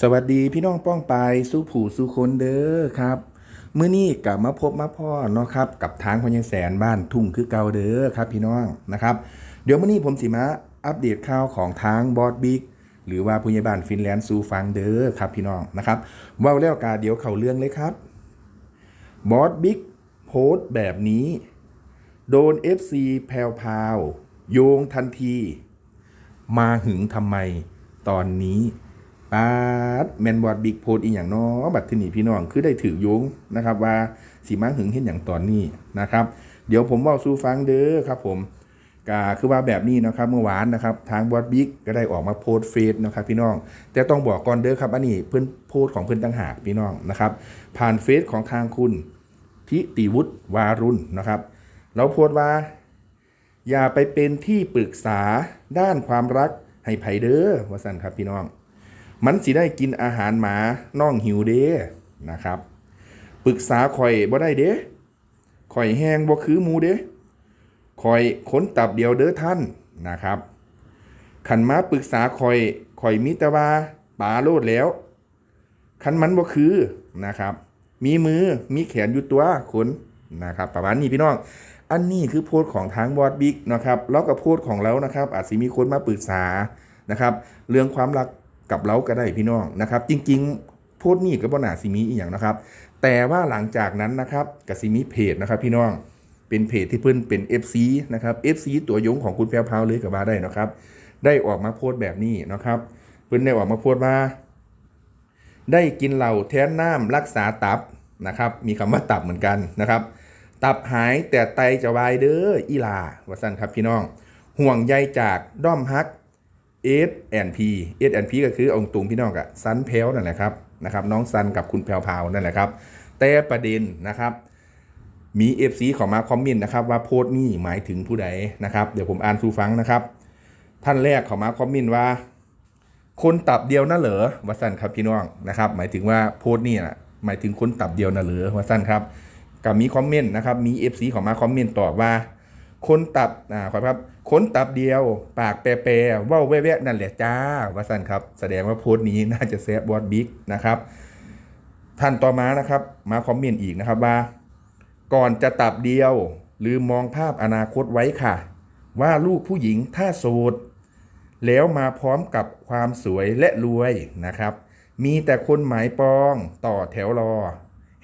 สวัสดีพี่น้องป้องไปสู้ผู้สู้คนเด้อครับมื้อนี้กลับมาพบมาพ่อเนาะครับกับทางพญแสนบ้านทุ่งคือเก่าเด้อครับ พี่น้องนะครับ เดี๋ยวมื้อนี้ผมสิมาอัปเดตข่าวของทางบอสบิ๊กหรือว่าผู้ใหญ่บ้านฟินแลนด์สู่ฟังเด้อครับพี่น้องนะครับเว้าแล้วกาเดี๋ยวเข้าเรื่องเลยครับบอสบิ๊กโพสต์แบบนี้ โดน FC แพรวพาวโยงทันที มาหึงทำไมตอนนี้ ปาดแมนบอดบิ๊กโพดอีอย่างน้อบัดทีนี้พี่น้องคือได้ถือโยงนะครับ ว่าสีมาหึงเห็นอย่างตอนนี้นะครับ เดี๋ยวผมเว่าสู่ฟังเด้อครับ ผมก็คือว่าแบบนี้นะครับเมื่อวานนะครับ ทางบอดบิ๊กก็ได้ออกมาโพสเฟซนะครับพี่น้อง แต่ต้องบอกก่อนเด้อครับอันนี้เพื่อนโพสของเพื่อนต่างหากพี่น้องนะครับ ผ่านเฟซของทางคุณทิติวุฒิวารุณนะครับ เราโพสว่า อย่าไปเป็นที่ปรึกษาด้านความรักให้ไผเด้อว่าสั่นครับพี่น้อง มันสิได้กินอาหารหมาน้องหิวเด้นะครับปรึกษาข่อยบ่ได้เด้ข่อยแห้งบ่คือหมูเด้ข่อยขนตับเดียวเด้อท่านนะครับขันมาปรึกษาข่อยข่อยมิตรวาป่าโลดแล้วคันมันบ่คือนะครับ มีมือมีแขนอยู่ตัวคนนะครับประมาณนี้พี่น้อง อันนี้คือโพสต์ของทางบอสบิ๊กนะครับแล้วก็โพสต์ของเรานะครับ อาจจะมีคนมาปรึกษานะครับ เรื่องความรัก กับเราก็ได้พี่น้องนะครับ จริง ๆ โพสต์นี่ก็บ่น่าสิมีอีกอย่างนะครับ แต่ว่าหลังจากนั้นนะครับก็สิมีเพจนะครับพี่น้องเป็นเพจที่เพิ่นเป็น FC นะครับ FC ตัวยงของคุณแพรวพาวเลยกับมาได้นะครับ ได้ออกมาโพสต์แบบนี้นะครับ เพิ่นได้ออกมาโพสต์ว่า ได้กินเหล้าแทนน้ำรักษาตับนะครับ มีคำว่าตับเหมือนกันนะครับ ตับหายแต่ไตจะวายเด้ออีลาว่าสั้นครับพี่น้อง ห่วงใยจากด้อมฮัก S N P S N P ก็คือองค์ตุงพี่น้องกับซันเพลนั่นแหละครับนะครับน้องซันกับคุณแพรวพาวนั่นแหละครับ แต่ประเด็นนะครับมี FC ขอมาคอมเมนต์นะครับว่าโพสต์นี่หมายถึงผู้ใดนะครับ เดี๋ยวผมอ่านสู่ฟังนะครับ ท่านแรกขามาคอมเมนต์ว่า คนตับเดียวน่ะเหรอวาสันครับพี่น้องนะครับ หมายถึงว่าโพสต์นี่นะหมายถึงคนตับเดียวน่ะเหรอวาสันครับกับมีคอมเมนต์นะครับมี FC ขอมาคอมเมนต์ตอบว่า คนตับอ่าขอครับคนตับเดียว ปากแปรๆเว่าแวะๆนั่นแหละจ้าวาสันครับ แสดงว่าโพสต์นี้น่าจะแซบบอสบิ๊กนะครับ ท่านต่อมานะครับ มาคอมเมนต์อีกนะครับว่า ก่อนจะตับเดียว ลืมมองภาพอนาคตไว้ค่ะ ว่าลูกผู้หญิงถ้าโสดแล้วมาพร้อมกับความสวยและรวยนะครับ มีแต่คนหมายปองต่อแถวรอ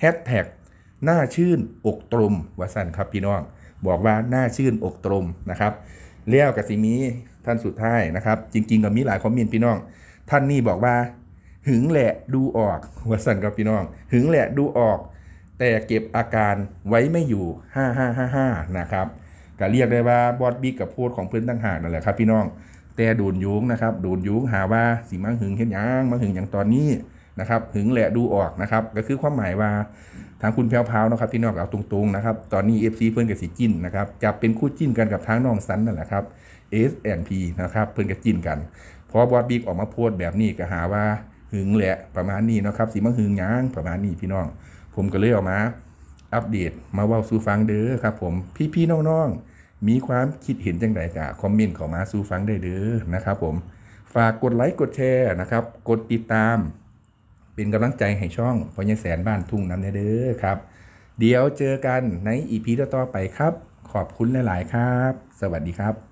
แฮชแท็กหน้าชื่นอกตรมวสันครับพี่น้อง บอกว่าหน้าชื่นอกตรมนะครับเลี้ยวกับสิมีท่านสุดท้ายนะครับ จริง ๆ ก็มีหลายคอมเมนต์พี่น้อง ท่านนี่บอกว่า หึงแหละดูออกวสันครับพี่น้อง หึงแหละดูออก แต่เก็บอาการไว้ไม่อยู่ 5555 นะครับก็เรียกได้ว่าบอสบิ๊กกับโพดของเพื่อนตั้งหากนั่นแหละครับพี่น้องแต่โดนยุงนะครับโดนยุงหาว่าสิมังหึงเห็นยังมังหึงอย่างตอนนี้นะครับหึงแหละดูออกนะครับ ก็คือความหมายว่า ทางคุณแพรวพราวนะครับพี่นองเอาตรงๆนะครับตอนนี้ FC เพื่อนกับสิจิ้นนะครับจะเป็นคู่จิ้นกันกับทางน้องสันนั่นแหละครับ S N P นะครับเพื่อนกับจิ้นกันพอบอสบิ๊กออกมาโพสแบบนี้ก็หาว่าหึงแหละประมาณนี้นะครับสิมังหึงยังประมาณนี้พี่น้อง ผมก็เลยออกมา อัปเดตมาว่าสู่ฟังเด้อครับ ผมพี่ๆน้องๆมีความคิดเห็นจังไดกะคอมเมนต์เข้ามาสู่ฟังได้เด้อนะครับ ผมฝากกดไลค์กดแชร์นะครับ กดติดตาม เป็นกำลังใจให้ช่องพญแสนบ้านทุ่งน้ำเด้อครับ เดี๋ยวเจอกันในอีพีต่อๆไปครับ ขอบคุณหลาย ๆ ครับ สวัสดีครับ